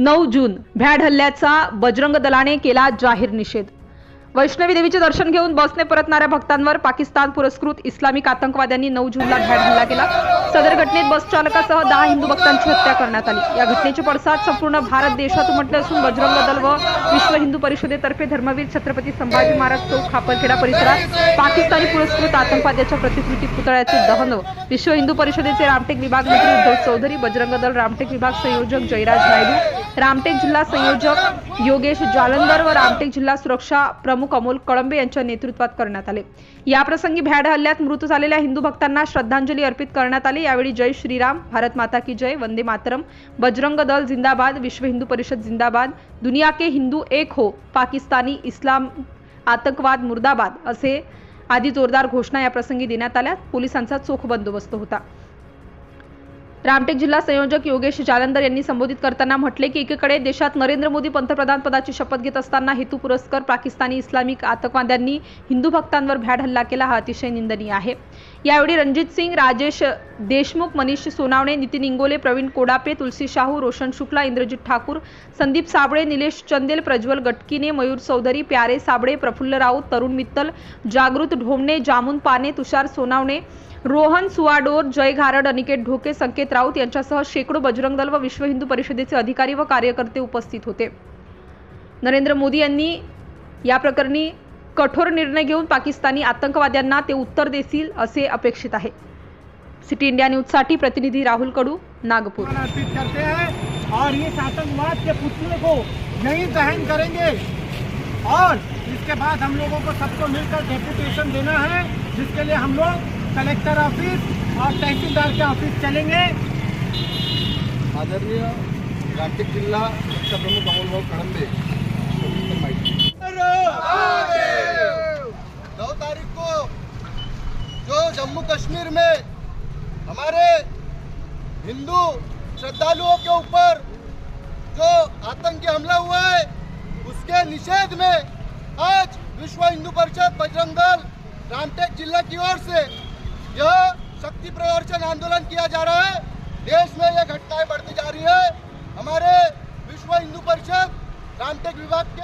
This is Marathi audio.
नऊ जून भ्याड हल्ल्याचा बजरंग दलाने केला जाहीर निषेध. वैष्णवी देवीचे दर्शन घेऊन बसने परतणाऱ्या भक्तांवर पाकिस्तान पुरस्कृत इस्लामिक आतंकवाद्यांनी नऊ जूनला भ्याड हल्ला केला. सदर घटनेत बस चालकासह दहा हिंदू भक्तांची हत्या करण्यात आली. या घटनेचे पडसाद संपूर्ण भारत देशात उमटले असून बजरंग दल व विश्व हिंदू परिषदेतर्फे धर्मवीर छत्रपती संभाजी महाराज चौक खापरखेडा परिसरात पाकिस्तानी पुरस्कृत आतंकवाद्याच्या प्रतिकृती पुतळ्याचे दहन. विश्व हिंदू परिषदेचे रामटेक विभाग मंत्री उद्धव चौधरी बजरंग दल रामटेक विभाग संयोजक जयराज नायडू रामटेक जिल्हा संयोजक योगेश जालंदर व रामटेक जिल्हा सुरक्षा प्रमुख अमोल कळंबे यांच्या नेतृत्वात करण्यात आले. याप्रसंगी भ्याड हल्ल्यात मृत झालेल्या हिंदू भक्तांना श्रद्धांजली अर्पित करण्यात आली. यावेळी जय श्रीराम भारत माता की जय वंदे मातरम बजरंग दल जिंदाबाद विश्व हिंदू परिषद जिंदाबाद दुनिया के हिंदू एक हो पाकिस्तानी इस्लाम आतंकवाद मुर्दाबाद असे आदी जोरदार घोषणा या प्रसंगी देण्यात आल्या. पोलिसांचा चोख बंदोबस्त होता. रामटेक जिल्हा संयोजक योगेश जालंधर यांनी संबोधित करताना म्हटले की एकीकडे देशात नरेंद्र मोदी पंतप्रधान पदाची शपथ घेत असताना हेतू पुरस्कर पाकिस्तानी इस्लामिक आतंकवाद्यांनी हिंदू भक्तांवर भ्याड हल्ला केला हा अतिशय निंदनीय आहे. यावेळी रणजित सिंग राजेश देशमुख मनीष सोनावणे नितीन इंगोले प्रवीण कोडापे तुलसी शाहू रोशन शुक्ला इंद्रजित ठाकूर संदीप साबळे निलेश चंदेल प्रज्वल गटकीने मयूर चौधरी प्यारे साबळे प्रफुल्ल राऊत तरुण मित्तल जागृत ढोमणे जामुन पाने तुषार सोनावणे रोहन सुवाडोर जय घारड अनिकेत ढोके संकेत राऊत यांच्यासह शेकडो बजरंग दल व विश्व हिंदू परिषदेचे अधिकारी व कार्यकर्ते उपस्थित होते. नरेंद्र मोदी यांनी या प्रकरणी कठोर निर्णय घेऊन पाकिस्तानी आतंकवाद्यांना ते उत्तर देतील असे अपेक्षित आहे. सिटी इंडिया न्यूजसाठी प्रतिनिधी राहुल कडू नागपूर. करते हैं और इस आतंकवाद के पुतले को यहीं दहन करेंगे। और इसके बाद हम लोगों को सबको मिलकर डेपुटेशन देना है जिसके लिए हम लोग कलेक्टर ऑफिस और तहसीलदार के ऑफिस चलेंगे। आदरणीय रामटेक जिल्हा प्रमुख अमोलभाऊ कळंबे माहिती। तारीख को, जो जम्मू कश्मीर में हमारे हिंदू श्रद्धालुओं के ऊपर जो आतंकी हमला हुआ है, उसके निषेध में आज विश्व हिंदू परिषद बजरंग दल रामटेक जिला की ओर से यह शक्ति प्रदर्शन आंदोलन किया जा रहा है। देश में यह घटनाएँ बढ़ती जा रही है। हमारे विश्व हिंदू परिषद रामटेक विभाग के